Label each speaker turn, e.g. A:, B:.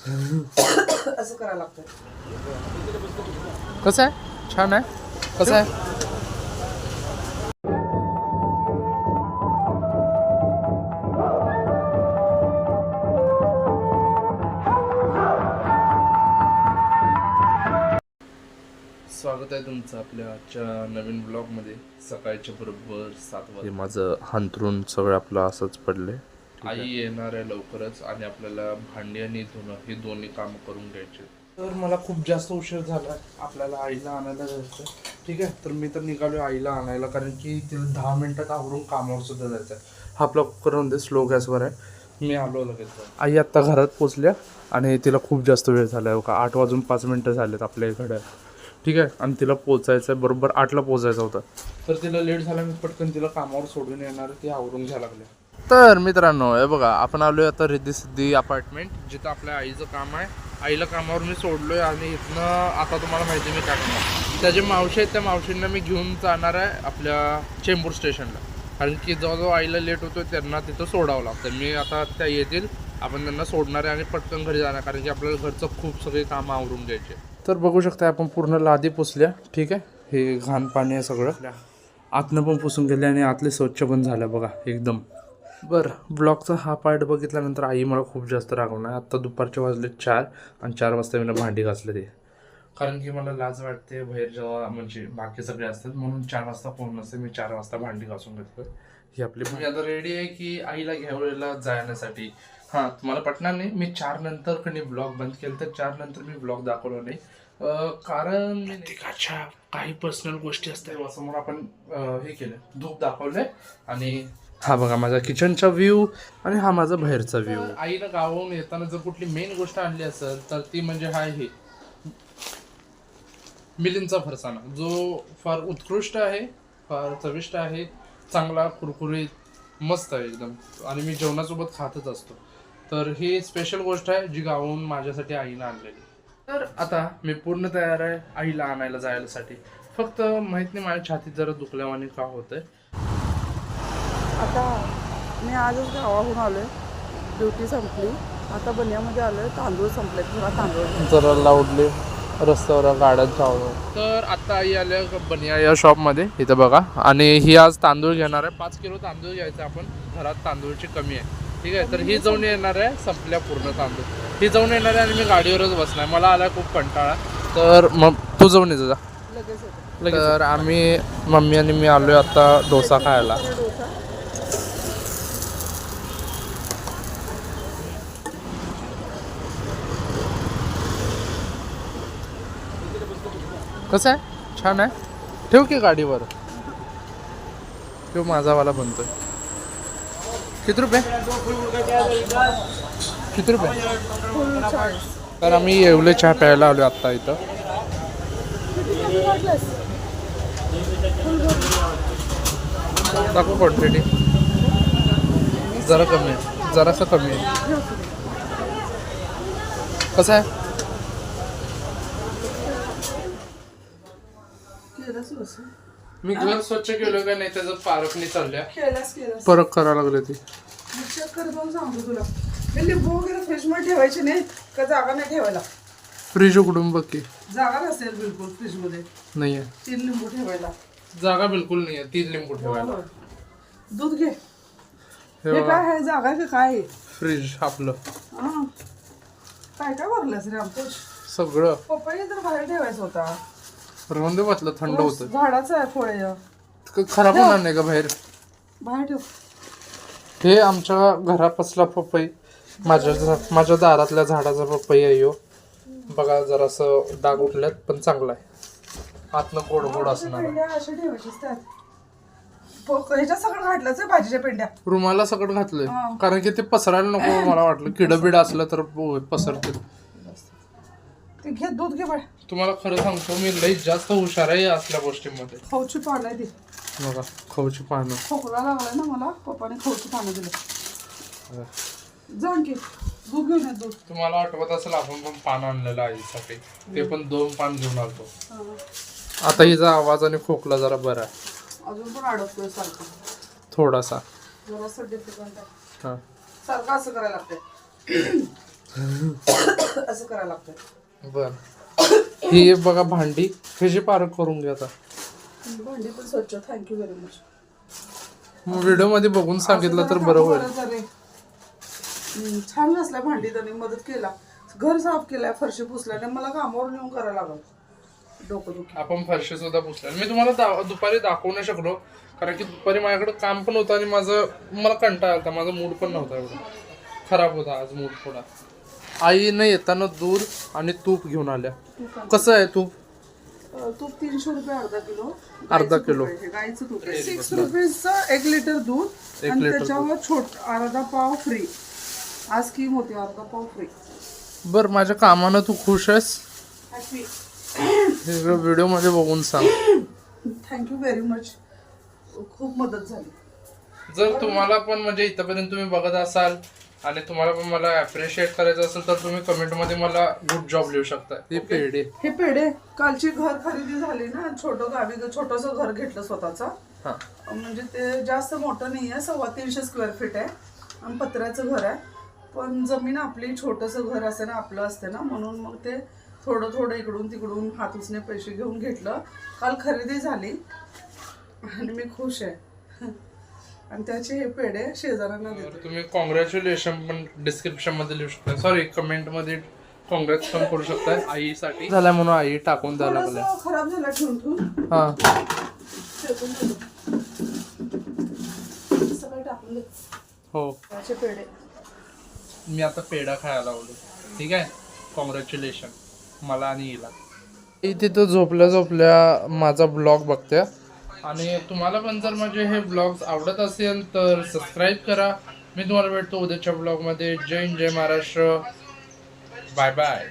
A: असं करायला लागतं
B: कसं आहे? छान आहे? कसं आहे? स्वागत आहे तुमचं आपल्या आजच्या नवीन ब्लॉगमध्ये सकाळच्या बरोबर सात वाजता. माझं हांतरून सगळं आपलं असंच पडले आई येणार आहे लवकरच आणि आपल्याला भांडी आणि धुणं हे दोन्ही काम करून घ्यायचे. तर मला खूप जास्त उशीर झाला आपल्याला आईला आणायला जायचं ठीक आहे? तर मी तर निघालो आईला आणायला कारण की तिला दहा मिनिटात आवरून कामावर सुद्धा जायचं आहे हा आपला कुकरमध्ये स्लो गॅसवर आहे. मी आलो लगेच. आई आत्ता घरात पोचल्या आणि तिला खूप जास्त वेळ झाला आहे का? आठ वाजून पाच मिनटं झालेत आपल्या इकडे. ठीक आहे? आणि तिला पोचायचं आहे बरोबर आठला पोचायचं होतं. तर तिला लेट झाला मी पटकन तिला कामावर सोडून येणार ती आवरून घ्यायला लागले तर मित्रांनो हे बघा आपण आलो आहे आता रिद्धी सिद्धी अपार्टमेंट जिथं आपल्या आईचं काम आहे. आईला कामावर मी सोडलोय आणि इथनं आता तुम्हाला माहिती मी काय त्या जे मावशी आहेत त्या मावशींना मी घेऊन जाणार आहे आपल्या चेंबूर स्टेशनला. कारण की जवळजवळ आईला लेट होतोय त्यांना तिथं सोडावं लागतं. मी आता त्या येतील आपण त्यांना सोडणार आहे आणि पटकन घरी जाणार कारण की आपल्याला घरचं खूप सगळे कामं आवरून घ्यायचे. तर बघू शकता आपण पूर्ण लादी पुसल्या ठीक आहे? हे घाण पाणी आहे सगळं. आतनं पण पुसून गेले आणि आतले स्वच्छ पण झालं बघा एकदम. बरं ब्लॉगचा हा पार्ट बघितल्यानंतर आई मला खूप जास्त रागवणार. आत्ता दुपारचे वाजले चार आणि चार वाजता मी भांडी घासले ते. कारण की मला लाज वाटते बाहेर जेव्हा म्हणजे बाकी सगळे असतात म्हणून चार वाजता फोन नसते मी चार वाजता भांडी घासून घेतोय. ही आपली मी आता रेडी आहे की आईला घ्यायला जाण्यासाठी. हां तुम्हाला पटणार नाही मी चार नंतर कधी ब्लॉग बंद केलं तर चार नंतर मी ब्लॉग दाखवलो नाही. कारण काही पर्सनल गोष्टी असतात. समोर आपण हे केलं धूप दाखवलंय आणि हा बघा माझा किचनचा व्ह्यू आणि हा माझा बाहेरचा व्ह्यू आईनं गावाहून येताना जर कुठली मेन गोष्ट आणली असेल तर ती म्हणजे हा हे मिलिंदचा फरसाना जो फार उत्कृष्ट आहे फार चविष्ट आहे चांगला कुरकुरीत मस्त आहे एकदम. आणि मी जेवणासोबत खातच असतो. तर ही स्पेशल गोष्ट आहे जी गावाहून माझ्यासाठी आईनं आणलेली. तर आता मी पूर्ण तयार आहे आईला आणायला जायलासाठी फक्त माहीत नाही माझ्या छातीत जरा दुखल्यावाने का होतंय.
A: आता मी आजच गावाहून आलोय. ड्युटी संपली. आता बनियामध्ये आलोय. तांदूळ संपले थोडा तांदूळ.
B: जरा लावडले रस्त्यावर गाड्यात जावं. तर आता आई आल्या बनिया या शॉपमध्ये इथं बघा. आणि ही आज तांदूळ घेणार आहे. पाच किलो तांदूळ घ्यायचं आपण. घरात तांदूळची कमी आहे. ठीक आहे? तर ही जाऊन येणार आहे संपल्या पूर्ण तांदूळ. ही जाऊन येणार आहे आणि मी गाडीवरच बसणार मला आला खूप कंटाळा. तर मग तू जाऊन येतो जा. तर आम्ही मम्मी आणि मी आलोय आता डोसा खायला. कसं आहे? छान आहे. ठेव की गाडीवर? ठेव माझावाला बनतोय. किती रुपये? किती रुपये? तर आम्ही येवले चहा प्यायला आलो आत्ता इथं. दाखव क्वांटिटी जरा कमी आहे. जरासं कमी आहे. कसं आहे? मी घर स्वच्छ केलं का नाही त्याचं पारखणी चालल्या.
A: केलंस केलंस
B: परत करावं लागले ती.
A: चेक कर जाऊन सांगतो तुला. हे लिंबू वगैरे फ्रीजमध्ये ठेवायचे नाही का जागा नाही ठेवायला?
B: फ्रीज उघडून बघ की.
A: जागा नसेल बिलकुल फ्रीजमध्ये
B: नाही आहे
A: तीन लिंबू ठेवायला.
B: जागा बिलकुल नाही आहे तीन लिंबू ठेवायला.
A: दूध घे.
B: हे
A: हे
B: बघा.
A: काय आहे? जागा आहे का काय आहे?
B: फ्रीज आपलं.
A: हा. काय काय भरलंस रे आमचं
B: सगळं.
A: पपई तर बाहेर ठेवायचा होता.
B: दे वाटलं थंड होतं
A: झाडाचं आहे फळे
B: खराब होणार नाही का बाहेर.
A: बाहेर ठेव.
B: हे आमच्या घरापासला पपई माझ्या माझ्या दारातल्या झाडाचा पपई आहे ह्यो बघा जरासं डाग उठल्यात पण चांगला आहे. आतनं गोड गोड असणार
A: भाजीच्या पेंड्या.
B: रुमाला सगळं घातलंय. कारण की ते पसरायला नको मला वाटलं. किडं बिड असलं तर पसरतील.
A: ते घे दूध घे बाय
B: तुम्हाला खरं सांगतो मी लई जास्त हुशार आहे असल्या गोष्टींमध्ये.
A: खाऊची पानं आहे ती
B: बघा खाऊची पानं.
A: खोकला लागलाय ना मला पप्पाने खाऊची पानं दिलं. जाण की दूध घेऊन ये दूध.
B: तुम्हाला आठवत असेल आपण पण पान आणलेलं आईसाठी. ते पण दोन पान घेऊन आलतो.
A: हा.
B: आता हिचा आवाज आणि खोकला जरा बरा आहे.
A: अजून पण अडकतोय सारखं.
B: थोडासा.
A: जरासं डिफिकल्ट आहे.
B: हा.
A: सारखं असं करायला लागतंय. असं करायला लागतं
B: बर. ही बघा भांडी. ह्याची पारख करून घ्या आता.
A: भांडी पण स्वच्छ. थँक्यू व्हेरी मच
B: व्हिडिओमध्ये बघून सांगितलं तर बरं होईल.
A: छान नसल्या भांडी त्यांनी मदत केला. घर साफ केलाय फरशी पुसल्याने मला कामावर नेऊन करायला लागत डोकं दुखी.
B: आपण फरशी सुद्धा पुसल्या. मी तुम्हाला दा- दुपारी दाखवू नाही शकलो. कारण की दुपारी माझ्याकडे काम पण होतं आणि माझं मला कंटाळा आलता. माझा मूड पण नव्हता एवढा. खराब होता आज मूड थोडा. आईनं येताना दूध आणि तूप घेऊन आल्या. कसं आहे तूप?
A: अं, तूप तीनशे रुपये अर्धा किलो.
B: अर्धा
A: गाईचं
B: किलो.
A: तूप आहे गाईचं तूप आहे. सिक्स रुपीजचं एक लिटर दूध.
B: एक
A: आणि
B: लिटर
A: त्याच्यावर छोट अर्धा पाव फ्री. आज स्कीम होती अर्धा पाव फ्री.
B: बर माझ्या कामानं तू खुश आहेस? हे व्हिडिओमध्ये बघून सांग.
A: थँक्यू व्हेरी मच खूप मदत झाली.
B: जर तुम्हाला पण म्हणजे इथपर्यंत तुम्ही बघत असाल आणि तुम्हाला पण मला अप्रिशिएट करायचं असेल तर तुम्ही कमेंटमध्ये मला गुड जॉब लिहू शकता. हे पेढे.
A: हे पेढे. कालची घर खरेदी झाली ना छोटं गावी छोटस घर घेतलं स्वतःचं.
B: हा.
A: म्हणजे ते जास्त मोठं नाही आहे सव्वा तीनशे स्क्वेअर फीट आहे. आणि पत्र्याचं घर आहे. पण जमीन आपली छोटंसं घर असते ना आपलं असते ना म्हणून मग ते थोडं थोडं इकडून तिकडून हात उचने पैसे घेऊन घेतलं. काल खरेदी झाली. आणि मी खुश आहे. आणि त्याचे हे पेढे शेजाऱ्यांना देते.
B: तर तुम्ही कॉंग्रॅच्युलेशन पण डिस्क्रिप्शनमध्ये लिहू शकता. सॉरी कमेंटमध्ये काँग्रेस पण करू शकता आईसाठी. झाल्या म्हणून आई टाकून द्यायला लागल्या
A: थोडंसं खराब झाला ठेवून ठेवून.
B: हा.
A: फेकून दिलं. सगळं टाकून दे.
B: हो.
A: त्याचे पेढे.
B: मी आता पेढा खायला लावलो ठीक आहे? कॉंग्रॅच्युलेशन मला आणि हिला. तिथं झोपल्या झोपल्या माझा ब्लॉग बघत्या आणि तुम्हाला पण जर माझे हे ब्लॉग्स आवडत असेल तर सबस्क्राईब करा. मी तुम्हाला भेटतो उद्याच्या ब्लॉगमध्ये जय हिंद जय महाराष्ट्र. Bye bye